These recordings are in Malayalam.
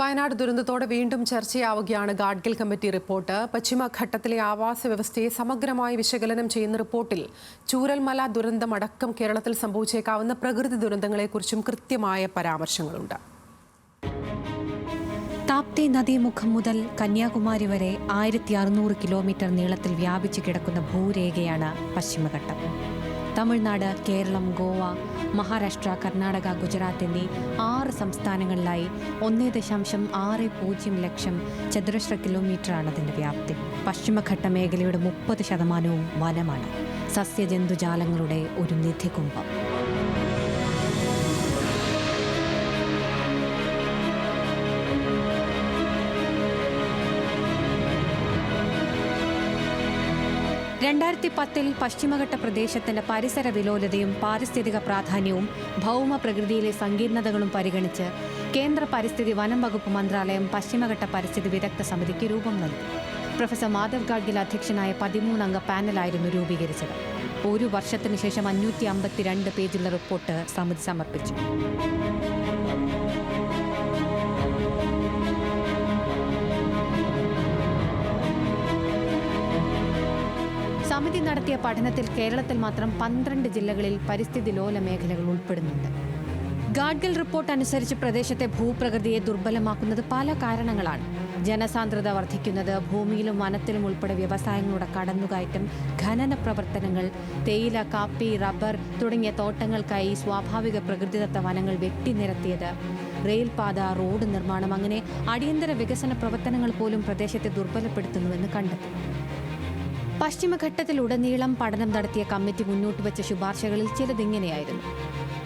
വയനാട് ദുരന്തത്തോടെ വീണ്ടും ചർച്ചയാവുകയാണ് ഗാഡ്ഗിൽ കമ്മിറ്റി റിപ്പോർട്ട്. പശ്ചിമഘട്ടത്തിലെ ആവാസ വ്യവസ്ഥയെ സമഗ്രമായി വിശകലനം ചെയ്യുന്ന റിപ്പോർട്ടിൽ ചൂരൽമല ദുരന്തമടക്കം കേരളത്തിൽ സംഭവിച്ചേക്കാവുന്ന പ്രകൃതി ദുരന്തങ്ങളെക്കുറിച്ചും കൃത്യമായ പരാമർശങ്ങളുണ്ട്. താപ്തി നദീമുഖം മുതൽ കന്യാകുമാരി വരെ ആയിരത്തി അറുന്നൂറ് കിലോമീറ്റർ നീളത്തിൽ വ്യാപിച്ചു കിടക്കുന്ന ഭൂരേഖയാണ് പശ്ചിമഘട്ടം. തമിഴ്നാട് കേരളം ഗോവ മഹാരാഷ്ട്ര കർണാടക ഗുജറാത്ത് എന്നീ ആറ് സംസ്ഥാനങ്ങളിലായി ഒന്നേ ദശാംശം ആറ് പൂജ്യം ലക്ഷം ചതുരശ്ര കിലോമീറ്ററാണ് അതിന്റെ വ്യാപ്തി. പശ്ചിമഘട്ട മേഖലയുടെ മുപ്പത് ശതമാനവും വനമാണ്. സസ്യജന്തുജാലങ്ങളുടെ ഒരു നിധികുംഭം. രണ്ടായിരത്തി പത്തിൽ പശ്ചിമഘട്ട പ്രദേശത്തിന്റെ പരിസര വിലോലതയും പാരിസ്ഥിതിക പ്രാധാന്യവും ഭൗമ പ്രകൃതിയിലെ സങ്കീർണതകളും പരിഗണിച്ച് കേന്ദ്ര പരിസ്ഥിതി വനം വകുപ്പ് മന്ത്രാലയം പശ്ചിമഘട്ട പരിസ്ഥിതി വിദഗ്ധ സമിതിക്ക് രൂപം നൽകി. പ്രൊഫസർ മാധവ് ഗാഡ്ഗിൽ അധ്യക്ഷനായ പതിമൂന്നംഗ പാനലായിരുന്നു രൂപീകരിച്ചത്. ഒരു വർഷത്തിനുശേഷം അഞ്ഞൂറ്റി അമ്പത്തിരണ്ട് പേജുള്ള റിപ്പോർട്ട് സമിതി സമർപ്പിച്ചു. സമിതി നടത്തിയ പഠനത്തിൽ കേരളത്തിൽ മാത്രം പന്ത്രണ്ട് ജില്ലകളിൽ പരിസ്ഥിതി ലോല മേഖലകൾ ഉൾപ്പെടുന്നുണ്ട്. ഗാഡ്ഗിൽ റിപ്പോർട്ട് അനുസരിച്ച് പ്രദേശത്തെ ഭൂപ്രകൃതിയെ ദുർബലമാക്കുന്നത് പല കാരണങ്ങളാണ്. ജനസാന്ദ്രത വർദ്ധിക്കുന്നത് ഭൂമിയിലും വനത്തിലും ഉൾപ്പെടെ വ്യവസായങ്ങളുടെ കടന്നുകയറ്റം ഖനന പ്രവർത്തനങ്ങൾ തേയില കാപ്പി റബ്ബർ തുടങ്ങിയ തോട്ടങ്ങൾക്കായി സ്വാഭാവിക പ്രകൃതിദത്ത വനങ്ങൾ വെട്ടിനിരത്തിയത് റെയിൽപാത റോഡ് നിർമ്മാണം അങ്ങനെ അടിയന്തര വികസന പ്രവർത്തനങ്ങൾ പോലും പ്രദേശത്തെ ദുർബലപ്പെടുത്തുന്നുവെന്ന് കണ്ടെത്തി. പശ്ചിമഘട്ടത്തിലുടനീളം പഠനം നടത്തിയ കമ്മിറ്റി മുന്നോട്ട് വെച്ച ശുപാർശകളിൽ ചിലതിങ്ങനെയായിരുന്നു.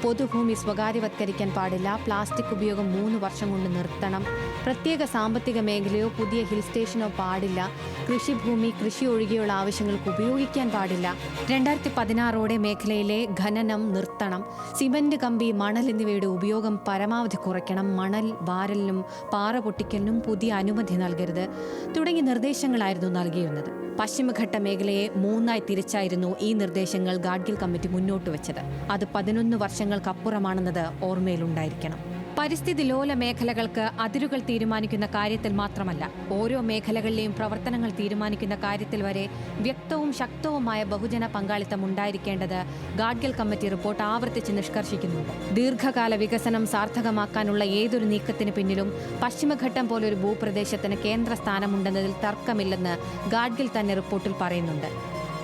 പൊതുഭൂമി സ്വകാര്യവത്കരിക്കാൻ പാടില്ല പ്ലാസ്റ്റിക് ഉപയോഗം മൂന്ന് വർഷം കൊണ്ട് നിർത്തണം പ്രത്യേക സാമ്പത്തിക മേഖലയോ പുതിയ ഹിൽ സ്റ്റേഷനോ പാടില്ല കൃഷിഭൂമി കൃഷി ഒഴികെയുള്ള ആവശ്യങ്ങൾക്ക് ഉപയോഗിക്കാൻ പാടില്ല. രണ്ടായിരത്തി പതിനാറോടെ മേഖലയിലെ ഖനനം നിർത്തണം സിമന്റ് കമ്പി മണൽ എന്നിവയുടെ ഉപയോഗം പരമാവധി കുറയ്ക്കണം മണൽ വാരലിനും പാറ പൊട്ടിക്കലിനും പുതിയ അനുമതി നൽകരുത് തുടങ്ങിയ നിർദ്ദേശങ്ങളായിരുന്നു നൽകിയിരുന്നത്. പശ്ചിമഘട്ട മേഖലയെ മൂന്നായി തിരിച്ചായിരുന്നു ഈ നിർദ്ദേശങ്ങൾ ഗാഡ്ഗിൽ കമ്മിറ്റി മുന്നോട്ട് വെച്ചത്. അത് പതിനൊന്ന് വർഷങ്ങൾക്കപ്പുറമാണെന്നത് ഓർമ്മയിലുണ്ടായിരിക്കണം. പരിസ്ഥിതി ലോല മേഖലകൾക്ക് അതിരുകൾ തീരുമാനിക്കുന്ന കാര്യത്തിൽ മാത്രമല്ല ഓരോ മേഖലകളിലെയും പ്രവർത്തനങ്ങൾ തീരുമാനിക്കുന്ന കാര്യത്തിൽ വരെ വ്യക്തവും ശക്തവുമായ ബഹുജന പങ്കാളിത്തം ഉണ്ടായിരിക്കേണ്ടത് ഗാഡ്ഗിൽ കമ്മിറ്റി റിപ്പോർട്ട് ആവർത്തിച്ച് നിഷ്കർഷിക്കുന്നുണ്ട്. ദീർഘകാല വികസനം സാർത്ഥകമാക്കാനുള്ള ഏതൊരു നീക്കത്തിന് പിന്നിലും പശ്ചിമഘട്ടം പോലൊരു ഭൂപ്രദേശത്തിന് കേന്ദ്ര സ്ഥാനമുണ്ടെന്നതിൽ തർക്കമില്ലെന്ന് ഗാഡ്ഗിൽ തന്നെ റിപ്പോർട്ടിൽ പറയുന്നുണ്ട്.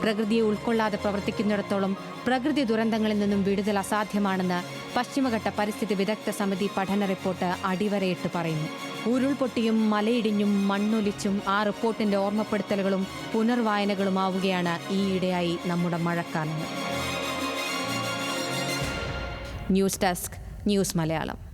പ്രകൃതിയെ ഉൾക്കൊള്ളാതെ പ്രവർത്തിക്കുന്നിടത്തോളം പ്രകൃതി ദുരന്തങ്ങളിൽ നിന്നും വിടുതൽ അസാധ്യമാണെന്ന് പശ്ചിമഘട്ട പരിസ്ഥിതി വിദഗ്ധ സമിതി പഠന റിപ്പോർട്ട് അടിവരയിട്ട് പറയുന്നു. ഉരുൾപൊട്ടിയും മലയിടിഞ്ഞും മണ്ണൊലിച്ചും ആ റിപ്പോർട്ടിന്റെ ഓർമ്മപ്പെടുത്തലുകളും പുനർവായനകളുമാവുകയാണ് ഈയിടെയായി നമ്മുടെ മഴക്കാലം. News desk news Malayalam.